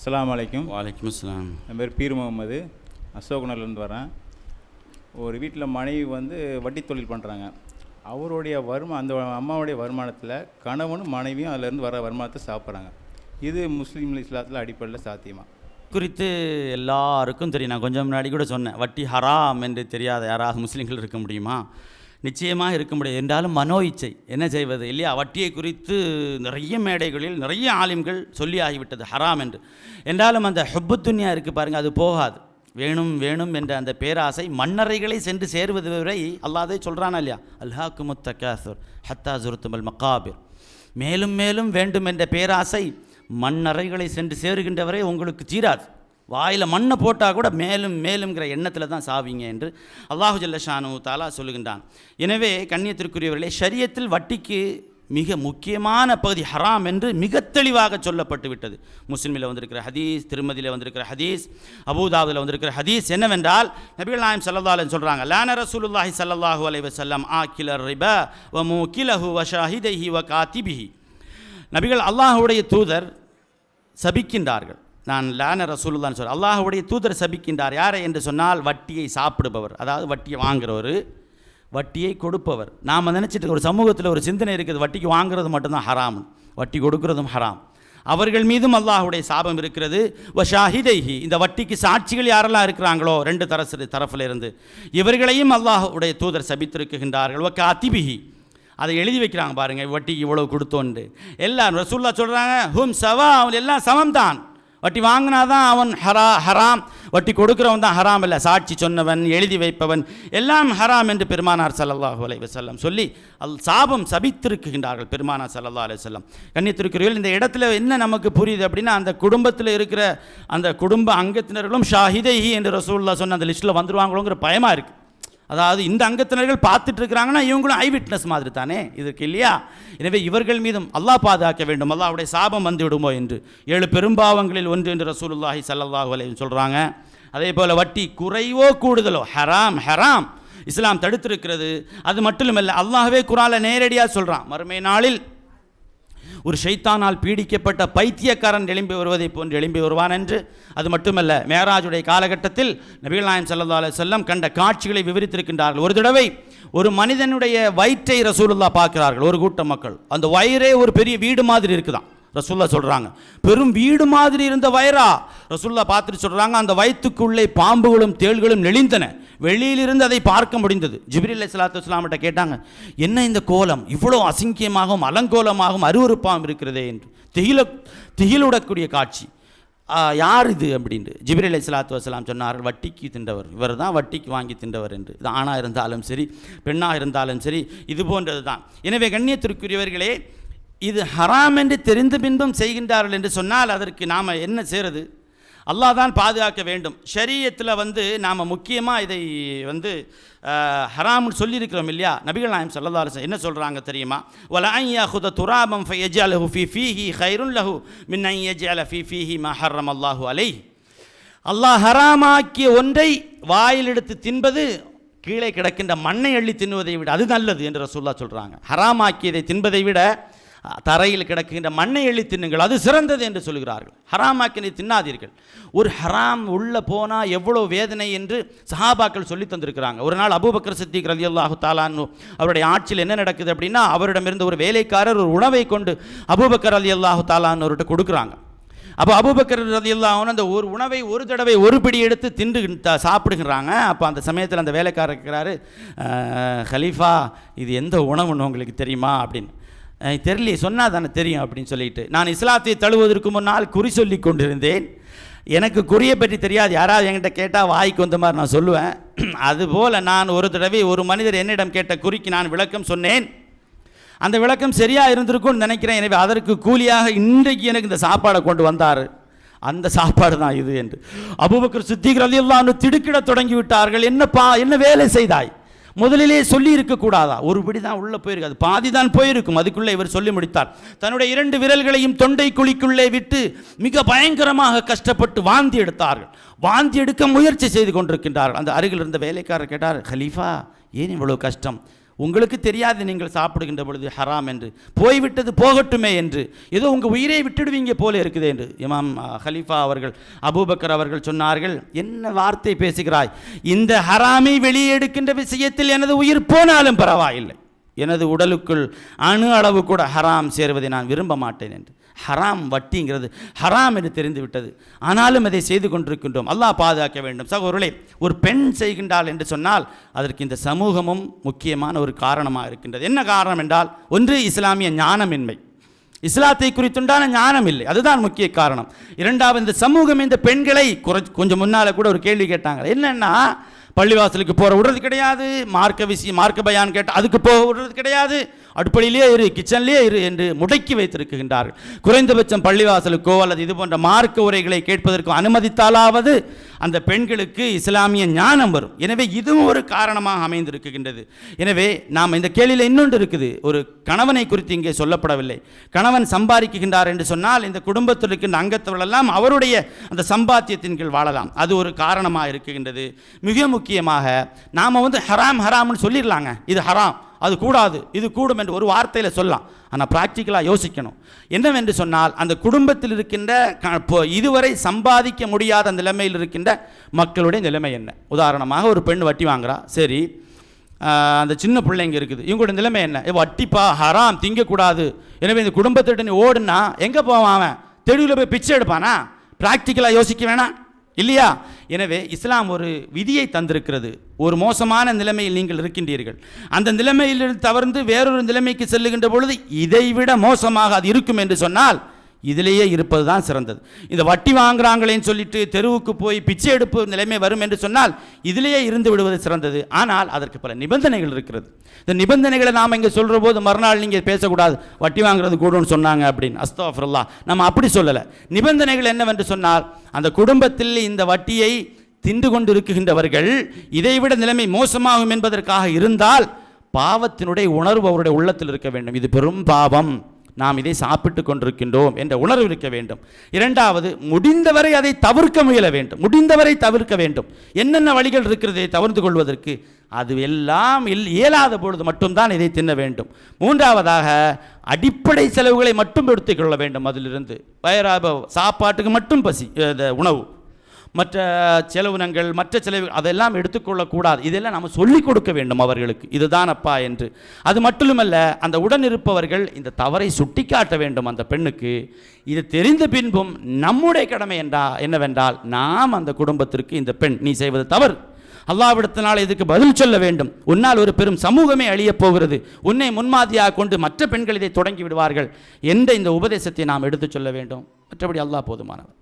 அஸ்ஸலாமு அலைக்கும். வலைக்கம் அஸ்லாம் என் பேர் பீர் முகமது அசோக்நர்லேருந்து வரேன் ஒரு வீட்டில் மனைவி வந்து வட்டி தொழில் பண்ணுறாங்க அவருடைய வருமா அந்த அம்மாவுடைய வருமானத்தில் கணவனும் மனைவியும் அதிலேருந்து வர வருமானத்தை சாப்பிட்றாங்க. இது முஸ்லீம் இஸ்லாத்தில் அடிப்படையில் சாத்தியமா? குறித்து எல்லாருக்கும் தெரியும். நான் கொஞ்சம் முன்னாடி கூட சொன்னேன். வட்டி ஹராம் என்று தெரியாத யாராவது முஸ்லீம்கள் இருக்க முடியுமா? நிச்சயமாக இருக்க முடியாது. என்றாலும் மனோ இச்சை. என்ன செய்வது? இல்லையா வட்டியை குறித்து நிறைய மேடைகளில் நிறைய ஆலிம்கள் சொல்லி ஆகிவிட்டது ஹராம் என்று. என்றாலும் அந்த ஹுப்புத்துன்யா இருக்குது பாருங்கள் அது போகாது. வேணும் வேணும் என்ற அந்த பேராசை மன்னரைகளை சென்று சேருவது வரை அல்லாதே சொல்கிறானா இல்லையா? அல்ஹாக்கு முத்தகாசுர் ஹத்தா ஜுருத்துமல் மக்காபிர் மேலும் மேலும் வேண்டும் என்ற பேராசை மண்ணறைகளை சென்று சேருகின்றவரை உங்களுக்கு தீராது. வாயில் மண்ணை போட்டால் கூட மேலும் மேலும்ங்கிற எண்ணத்தில் தான் சாவீங்க என்று அல்லாஹு ஜல்லஷானு தாலா சொல்லுகின்றான். எனவே கண்ணியத்திற்குரியவர்களே ஷரியத்தில் வட்டிக்கு மிக முக்கியமான பகுதி ஹராம் என்று மிக தெளிவாக சொல்லப்பட்டு விட்டது. முஸ்லிமில் வந்திருக்கிற ஹதீஸ் திருமதியில் வந்திருக்கிற ஹதீஸ் அபூதாவில் வந்திருக்கிற ஹதீஸ் என்னவென்றால் நபிகள் நாயம் சல்லல்லாஹு சொல்கிறாங்க லான ரசூலுல்லாஹி சல்லல்லாஹு அலைவ வஸல்லம் ஆ கிலர் ரிப வ மூ கிலஹு வ ஷாஹிதஹி வ காத்திபிஹி. நபிகள் அல்லாஹுடைய தூதர் சபிக்கின்றார்கள். நான் லான ரசூலுல்லான்னு சொல்கிறேன் அல்லாஹுடைய தூதர் சபிக்கின்றார். யாரை என்று சொன்னால் வட்டியை சாப்பிடுபவர். அதாவது வட்டியை வாங்குறவர் வட்டியை கொடுப்பவர். நாம் நினச்சிட்டு ஒரு சமூகத்தில் ஒரு சிந்தனை இருக்குது. வட்டிக்கு வாங்குறது மட்டும்தான் ஹராம். வட்டி கொடுக்கறதும் ஹராம். அவர்கள் மீதும் அல்லாஹுடைய சாபம் இருக்கிறது. வ ஷாஹிதைஹி. இந்த வட்டிக்கு சாட்சிகள் யாரெல்லாம் இருக்கிறாங்களோ ரெண்டு தரசு தரப்பில் இருந்து இவர்களையும் அல்லாஹுடைய தூதர் சபித்திருக்கின்றார்கள் வ காத்திபிஹி. அதை எழுதி வைக்கிறாங்க பாருங்கள் வட்டிக்கு இவ்வளோ கொடுத்தோண்டு. எல்லாரும் ரசூல்லா சொல்கிறாங்க ஹும் சவா அவன் எல்லாம் சமம்தான். வட்டி வாங்கினாதான் அவன் ஹரா ஹராம். வட்டி கொடுக்குறவன் தான் ஹராம் இல்லை. சாட்சி சொன்னவன் எழுதி வைப்பவன் எல்லாம் ஹராம் என்று பெருமானார் சல்லல்லாஹு அலைஹி செல்லம் சொல்லி அல் சாபம் சபித்திருக்கின்றார்கள் பெருமானார் சல்லா அலைஹி வஸல்லம். கண்ணியத்திருக்கிறீர்கள் இந்த இடத்துல என்ன நமக்கு புரியுது அப்படின்னா அந்த குடும்பத்தில் இருக்கிற அந்த குடும்ப அங்கத்தினர்களும் ஷாஹிதைஹி என்று ரசூல்லா சொன்ன அந்த லிஸ்ட்டில் வந்துடுவாங்களோங்கிற பயமாக இருக்குது அதாவது இந்த அங்கத்தினர்கள் பார்த்துட்டு இருக்கிறாங்கன்னா இவங்களும் ஐ விட்னஸ் மாதிரி தானே இதுக்கு இல்லையா? எனவே இவர்கள் மீதும் அல்லாஹ் பாதுகாக்க வேண்டும். அல்லாஹுடைய சாபம் வந்து விடுமோ என்று. ஏழு பெரும்பாவங்களில் ஒன்று என்று ரசூலுல்லாஹி ஸல்லல்லாஹு அலைஹி சொல்கிறாங்க அதே போல் வட்டி குறைவோ கூடுதலோ? ஹராம் ஹராம். இஸ்லாம் தடுத்திருக்கிறது. அது மட்டும் இல்லை அல்லாஹ்வே குரால நேரடியாக சொல்கிறான் மறுமை நாளில் ஒரு ஷைத்தானால் பீடிக்கப்பட்ட பைத்தியக்காரன் எழும்பி வருவதை போன்று எழும்பி வருவான் என்று. அது மட்டுமல்ல மேராஜுடைய காலகட்டத்தில் நபிகள் நாயம் சல்லா அலைஹி கண்ட காட்சிகளை விவரித்திருக்கின்றார்கள். ஒரு தடவை ஒரு மனிதனுடைய வயிற்றை ரசூலுல்லா பார்க்கிறார்கள் ஒரு கூட்ட மக்கள். அந்த வயிறே ஒரு பெரிய வீடு மாதிரி இருக்குதான். ரசுல்லா சொல்கிறாங்க பெரும் வீடு மாதிரி இருந்த வயரா ரசுல்லா பார்த்துட்டு சொல்கிறாங்க அந்த வயிற்றுக்குள்ளே பாம்புகளும் தேள்களும் நெளிந்தன. வெளியிலிருந்து அதை பார்க்க முடிந்தது. ஜிப்ரில் சலாத்து இஸ்லாமிட்ட கேட்டாங்க என்ன இந்த கோலம்? இவ்வளோ அசிங்கியமாகவும் அலங்கோலமாகவும் அருவறுப்பாகவும் இருக்கிறதே என்று. திகில திகிலுடக்கூடிய காட்சி. யார் இது? அப்படின்ட்டு. ஜிப்ரில் சலாத்து வசலாம் சொன்னார் வட்டிக்கு தின்றவர். இவர் தான் வட்டிக்கு வாங்கி தின்றவர் என்று. இது ஆணாக இருந்தாலும் சரி பெண்ணாக இருந்தாலும் சரி இது போன்றது தான் எனவே கண்ணியத்திற்குரியவர்களே இது ஹராம் என்று தெரிந்து பின்பும் செய்கின்றார்கள் என்று சொன்னால் அதற்கு நாம் என்ன செய்கிறது அல்லாஹ் தான் பாதுகாக்க வேண்டும். ஷரீயத்தில் வந்து நாம் முக்கியமாக இதை வந்து ஹராம்னு சொல்லியிருக்கிறோம் இல்லையா? நபிகள் நாயம் சல்லா அலிஸ்லாம் என்ன சொல்கிறாங்க தெரியுமா? வல ஐயா ஹுத துராபம் ஃபை யஜ்அலஹு ஃபி ஃபீஹி ஹைருன் லஹு மின் ஐ யஜ்அல ஃபி ஃபீஹி மஹர்ரம் அல்லாஹு அலை அல்லாஹ் ஹராமாக்கிய ஒன்றை வாயில் எடுத்து தின்பது கீழே கிடக்கின்ற மண்ணை அள்ளி தின்னுவதை விட அது நல்லது என்று ரசூல்லா சொல்கிறாங்க ஹராமாக்கியதை தின்பதை விட தரையில் கிடக்கின்ற மண்ணை எள்ளி தின்னுங்கள். அது சிறந்தது என்று சொல்கிறார்கள். ஹராமாக்கினை தின்னாதீர்கள். ஒரு ஹராம் உள்ளே போனால் எவ்வளோ வேதனை என்று சஹாபாக்கள் சொல்லி தந்திருக்கிறாங்க. ஒரு நாள் அபூபக்கர் சித்திக் ரலி அல்லாஹு தாலான்னு அவருடைய ஆட்சியில் என்ன நடக்குது அப்படின்னா அவரிடமிருந்து ஒரு வேலைக்காரர் ஒரு உணவை கொண்டு அபூபக்கர் அலி அல்லாஹு தாலான்னு கொடுக்குறாங்க. அப்போ அபூபக்கர் ரதியல்லாஹு அந்த ஒரு உணவை ஒரு தடவை ஒரு பிடி எடுத்து தின்று சாப்பிடுகிறாங்க. அப்போ அந்த சமயத்தில் அந்த வேலைக்காரர் இருக்கிறாரு ஹலீஃபா இது எந்த உணவுன்னு உங்களுக்கு தெரியுமா? அப்படின்னு. தெரியலையே சொன்னால் தானே தெரியும் அப்படின்னு சொல்லிட்டு. நான் இஸ்லாத்தை தழுவதற்கு முன்னால் குறி சொல்லி கொண்டிருந்தேன். எனக்கு குறியை பற்றி தெரியாது. யாராவது என்கிட்ட கேட்டால் வாய்க்கு வந்த மாதிரி நான் சொல்லுவேன். அதுபோல் நான் ஒரு தடவை ஒரு மனிதர் என்னிடம் கேட்ட குறிக்கு நான் விளக்கம் சொன்னேன். அந்த விளக்கம் சரியாக இருந்திருக்கும்னு நினைக்கிறேன். எனவே அதற்கு கூலியாக இன்றைக்கு எனக்கு இந்த சாப்பாடை கொண்டு வந்தார். அந்த சாப்பாடு தான் இது என்று. அபுபக்கர் சித்திக் ரலியல்லாஹு திடுக்கிட தொடங்கி விட்டார்கள். என்னப்பா என்ன வேலை செய்தாய்? முதலிலே சொல்லி இருக்கக்கூடாதா ஒரு பிடி தான் உள்ளே போயிருக்கு அது பாதி தான் போயிருக்கும். அதுக்குள்ளே இவர் சொல்லி முடித்தார். தன்னுடைய இரண்டு விரல்களையும் தொண்டை குழிக்குள்ளே விட்டு மிக பயங்கரமாக கஷ்டப்பட்டு வாந்தி எடுத்தார்கள். வாந்தி எடுக்க முயற்சி செய்து கொண்டிருக்கின்றார்கள். அந்த அருகில் இருந்த வேலைக்காரர் கேட்டார் ஹலீஃபா ஏன் இவ்வளோ கஷ்டம்? உங்களுக்கு தெரியாது நீங்கள் சாப்பிடுகின்ற பொழுது ஹராம் என்று. போய்விட்டது போகட்டுமே என்று. ஏதோ உங்கள் உயிரை விட்டுடுவீங்க போல இருக்குது என்று. இமாம் ஹலீஃபா அவர்கள் அபூபக்கர் அவர்கள் சொன்னார்கள் என்ன வார்த்தை பேசுகிறாய்? இந்த ஹராமை வெளியே எடுக்கின்ற விஷயத்தில் எனது உயிர் போனாலும் பரவாயில்லை. எனது உடலுக்குள் அணு அளவு கூட ஹராம் சேருவதை நான் விரும்ப மாட்டேன் என்று. ஹராம் வட்டிங்கிறது ஹராம் என்று தெரிந்து விட்டது ஆனாலும் அதை செய்து கொண்டிருக்கின்றோம். அல்லாஹ் பாதுகாக்க வேண்டும். சகோதரர்களே ஒரு பெண் செய்கின்றாள் என்று சொன்னால் அதற்கு இந்த சமூகமும் முக்கியமான ஒரு காரணமாக இருக்கின்றது. என்ன காரணம் என்றால் ஒன்று இஸ்லாமிய ஞானமின்மை. இஸ்லாத்தை குறித்துண்டான ஞானம் இல்லை அதுதான் முக்கிய காரணம். இரண்டாவது இந்த சமூகம் இந்த பெண்களை குறை கொஞ்சம் முன்னால் கூட ஒரு கேள்வி கேட்டாங்க. என்னென்னா பள்ளிவாசலுக்கு போகிற விடுறது கிடையாது. மார்க்க விஷயம் மார்க்க பயான் கேட்டால் அதுக்கு போக விடுறது கிடையாது. அடுப்படையிலேயே இரு கிச்சன்லேயே இரு என்று முடக்கி வைத்திருக்கின்றார்கள். குறைந்தபட்சம் பள்ளிவாசலுக்கோ அல்லது இது போன்ற மார்க்க உரைகளை கேட்பதற்கோ அனுமதித்தாலாவது அந்த பெண்களுக்கு இஸ்லாமிய ஞானம் வரும். எனவே இதுவும் ஒரு காரணமாக அமைந்திருக்கின்றது. எனவே நாம் இந்த கேள்வியில் இன்னொன்று இருக்குது. ஒரு கணவனை குறித்து இங்கே சொல்லப்படவில்லை. கணவன் சம்பாதிக்குகின்றார் என்று சொன்னால் இந்த குடும்பத்தில் இருக்கின்ற அங்கத்தவர்களெல்லாம் அவருடைய அந்த சம்பாத்தியத்தின் கீழ் வாழலாம். அது ஒரு காரணமாக இருக்குகின்றது மிக முக்கியமாக நாம் வந்து ஹராம் ஹராம்னு சொல்லிடலாங்க. இது ஹராம். அது கூடாது இது கூடும் என்று ஒரு வார்த்தையில் சொல்லலாம். ஆனால் ப்ராக்டிக்கலாக யோசிக்கணும். என்னவென்று சொன்னால் அந்த குடும்பத்தில் இருக்கின்ற க- இதுவரை சம்பாதிக்க முடியாத நிலைமையில் இருக்கின்ற மக்களுடைய நிலைமை என்ன? உதாரணமாக ஒரு பெண் வட்டி வாங்குறா. சரி அந்த சின்ன பிள்ளைங்க இருக்குது. இவங்களோட நிலைமை என்ன? ஏ, வட்டிப்பா ஹராம் திங்கக்கூடாது. எனவே இந்த குடும்பத்திட்ட நீ ஓடுனா எங்கே போவான் அவன்? தெருவில் போய் பிச்சை எடுப்பானா? ப்ராக்டிக்கலாக யோசிக்க வேணாம். இல்லையா? எனவே இஸ்லாம் ஒரு விதியை தந்திருக்கிறது. ஒரு மோசமான நிலைமையில் நீங்கள் இருக்கின்றீர்கள். அந்த நிலைமையில் தவறுந்து வேறொரு நிலைமைக்கு செல்லுகின்ற பொழுது இதைவிட மோசமாக அது இருக்கும் என்று சொன்னால் இதிலேயே இருப்பது தான் சிறந்தது. இந்த வட்டி வாங்குறாங்களேன்னு சொல்லிட்டு தெருவுக்கு போய் பிச்சை எடுப்பு நிலைமை வரும் என்று சொன்னால் இதிலேயே இருந்து விடுவது சிறந்தது. ஆனால் அதற்கு பல நிபந்தனைகள் இருக்கிறது. இந்த நிபந்தனைகளை நாம் இங்கே சொல்கிற போது மறுநாள் நீங்கள் பேசக்கூடாது. வட்டி வாங்குறது கூடும்னு சொன்னாங்க அப்படின்னு. அஸ்தாஃபுல்லா நம்ம அப்படி சொல்லலை. நிபந்தனைகள் என்னவென்று சொன்னால் அந்த குடும்பத்தில் இந்த வட்டியை தின்று கொண்டிருக்கின்றவர்கள் இதைவிட நிலைமை மோசமாகும் என்பதற்காக இருந்தால் பாவத்தினுடைய உணர்வு அவருடைய உள்ளத்தில் இருக்க வேண்டும். இது பெரும் பாவம். நாம் இதை சாப்பிட்டு கொண்டிருக்கின்றோம் என்ற உணர்வு இருக்க வேண்டும். இரண்டாவது முடிந்தவரை அதை தவிர்க்க முயல வேண்டும். முடிந்தவரை தவிர்க்க வேண்டும். என்னென்ன வழிகள் இருக்கிறதை தவிர்த்து கொள்வதற்கு அது எல்லாம் இல் இயலாத பொழுது மட்டும்தான் இதை தின்ன வேண்டும். மூன்றாவதாக அடிப்படை செலவுகளை மட்டும் எடுத்துக்கொள்ள வேண்டும். அதிலிருந்து வயராப சாப்பாட்டுக்கு மட்டும் பசி இந்த உணவு. மற்ற செலவினங்கள் மற்ற செலவு அதெல்லாம் எடுத்துக்கொள்ளக்கூடாது. இதெல்லாம் நம்ம சொல்லிக் கொடுக்க வேண்டும் அவர்களுக்கு. இதுதான் அப்பா என்று. அது மட்டுமல்ல அந்த உடன் இருப்பவர்கள் இந்த தவறை சுட்டிக்காட்ட வேண்டும் அந்த பெண்ணுக்கு. இது தெரிந்த பின்பும் நம்முடைய கடமை என்றா என்னவென்றால் நாம் அந்த குடும்பத்திற்கு இந்த பெண் நீ செய்வது தவறு. அல்லாவிடத்தினால் இதுக்கு பதில் சொல்ல வேண்டும்? உன்னால் ஒரு பெரும் சமூகமே அழியப் போகிறது. உன்னை முன்மாதிரியாக கொண்டு மற்ற பெண்கள் இதை தொடங்கி விடுவார்கள். என்ற இந்த உபதேசத்தை நாம் எடுத்துச் சொல்ல வேண்டும். மற்றபடி அல்லாஹ் போதுமானவர்.